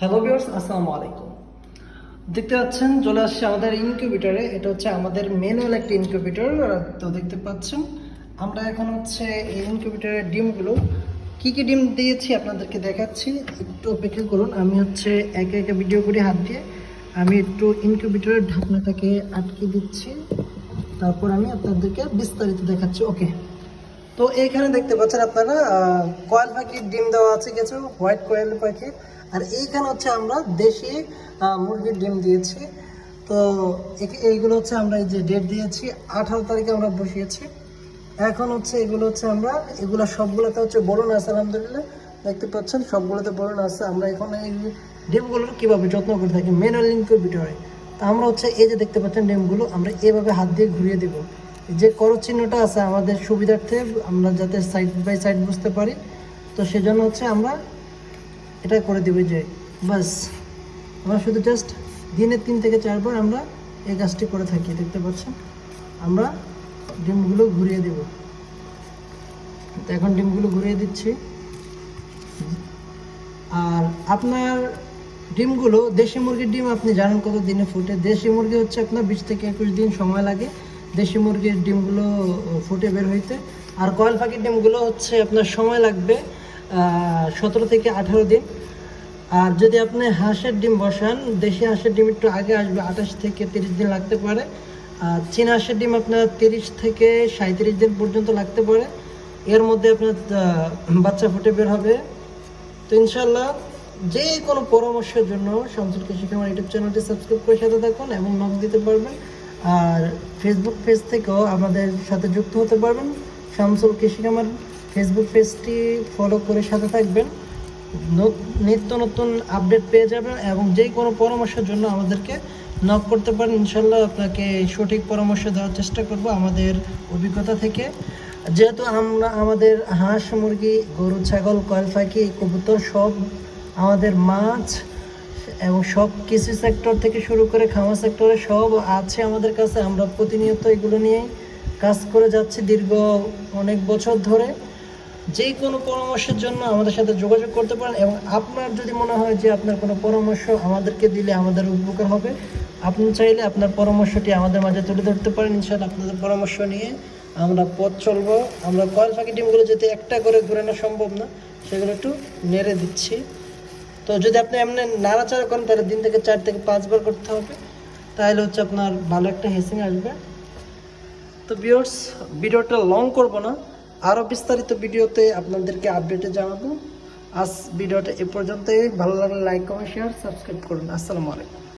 Hello viewers আসসালামু আলাইকুম। দেখতে পাচ্ছেন, চলে আসছে আমাদের ইনকিউবেটরে এটা হচ্ছে আমাদের ম্যানুয়াল একটা ইনকিউবেটর তো দেখতে পাচ্ছেন, আমরা এখন হচ্ছে এই ইনকিউবেটরের ডিমগুলো কী কী ডিম দিয়েছি আপনাদেরকে দেখাচ্ছি। একটু অপেক্ষা করুন, আমি হচ্ছে একে একে ভিডিও করে হাত দিয়ে। আমি একটু ইনকিউবেটরের ঢাকনাটাকে আটকে দিচ্ছি। তারপর আমি আপনাদেরকে বিস্তারিত দেখাচ্ছি। ওকে তো এইখানে দেখতে পাচ্ছেন আপনারা কয়েল পাখির ডিম দেওয়া আছে, কিছু হোয়াইট কয়েল পাখি। আর এইখানে হচ্ছে আমরা দেশি মুরগির ডিম দিয়েছি। তো এইগুলো হচ্ছে আমরা এই যে ডেট দিয়েছি, আঠারো তারিখে আমরা বসিয়েছি। এখন হচ্ছে এগুলো হচ্ছে আমরা এগুলো সবগুলোতে হচ্ছে বলুন আছে, আলহামদুলিল্লাহ। দেখতে পাচ্ছেন, সবগুলোতে বলুন আছে। আমরা এখন এই ডিমগুলোর কীভাবে যত্ন করে থাকি ম্যানুয়াল ইনকিউবেটরে তা আমরা হচ্ছে এই যে দেখতে পাচ্ছেন ডিমগুলো, আমরা এভাবে হাত দিয়ে ঘুরিয়ে দেবো। যে করো চিহ্নটা আছে আমাদের সুবিধার্থে আমরা যাতে সাইড বাই সাইড বুঝতে পারি, তো সেজন্য হচ্ছে আমরা এটা করে দেবো যে বাস, আমরা শুধু জাস্ট দিনে তিন থেকে চারবার আমরা এই কাজটি করে থাকি, দেখতে পাচ্ছেন? আমরা ডিমগুলো ঘুরিয়ে দেব। তো এখন ডিমগুলো ঘুরিয়ে দিচ্ছি। আর আপনার ডিমগুলো, দেশি মুরগির ডিম আপনি জানেন কত দিনে ফুটে? দেশি মুরগি হচ্ছে আপনার বিশ থেকে একুশ দিন সময় লাগে। দেশি মুরগির ডিমগুলো ফুটে বের হইতে। আর কয়েল পাখির ডিমগুলো হচ্ছে আপনার সময় লাগবে সতেরো থেকে আঠারো দিন। আর যদি আপনি হাঁসের ডিম বসান, দেশি হাঁসের ডিম একটু আগে আসবে, আঠাশ থেকে তিরিশ দিন লাগতে পারে। আর চীন হাঁসের ডিম আপনার তিরিশ থেকে সাঁত্রিশ দিন পর্যন্ত লাগতে পারে। এর মধ্যে আপনার বাচ্চা ফুটে বের হবে। তো ইনশাল্লাহ যে কোনো পরামর্শের জন্য শামসুল কৃষি খামার ইউটিউব চ্যানেলটি সাবস্ক্রাইব করে সাথে থাকুন এবং নক দিতে পারবেন। আর ফেসবুক পেজ থেকেও আমাদের সাথে যুক্ত হতে পারবেন। শামসুল কৃষি খামার ফেসবুক পেজটি ফলো করে সাথে থাকবেন। নত- নিত্য নতুন আপডেট পেয়ে যাবেন এবং যে কোনো পরামর্শের জন্য আমাদেরকে নক করতে পারেন। ইনশাল্লাহ আপনাকে সঠিক পরামর্শ দেওয়ার চেষ্টা করব আমাদের অভিজ্ঞতা থেকে। যেহেতু আমরা, আমাদের হাঁস, মুরগি, গরু, ছাগল, কয়েল, পাখি, কবুতর সব আমাদের মাছ এবং সব কৃষি সেক্টর থেকে শুরু করে খামার সেক্টরে সব আছে আমাদের কাছে। আমরা প্রতিনিয়ত এগুলো নিয়ে কাজ করে যাচ্ছি দীর্ঘ অনেক বছর ধরে। যে কোনো পরামর্শের জন্য আমাদের সাথে যোগাযোগ করতে পারেন এবং আপনার যদি মনে হয় যে আপনার কোনো পরামর্শ আমাদেরকে দিলে আমাদের উপকার হবে, আপনি চাইলে আপনার পরামর্শটি আমাদের মাঝে তুলে ধরতে পারেন। ইনশাআল্লাহ আপনাদের পরামর্শ নিয়ে আমরা পথ চলবো। আমরা কয়েল পাখি ডিমগুলো যেতে একটা করে ঘুরানো সম্ভব না, সেগুলো একটু নেড়ে দিচ্ছি। তো যদি আপনি এমনি নাড়াচাড়া করেন, তাহলে দিন থেকে চার থেকে পাঁচবার করতে হবে। তাহলে হচ্ছে আপনার ভালো একটা হেসিং আসবে। তো ভিউয়ার্স ভিডিওটা লং করব না। আরও বিস্তারিত ভিডিওতে আপনাদেরকে আপডেটে জানাব। আজ ভিডিওটা এ পর্যন্তই। ভালো লাগলে লাইক কমেন্ট শেয়ার সাবস্ক্রাইব করুন। আসসালামু আলাইকুম।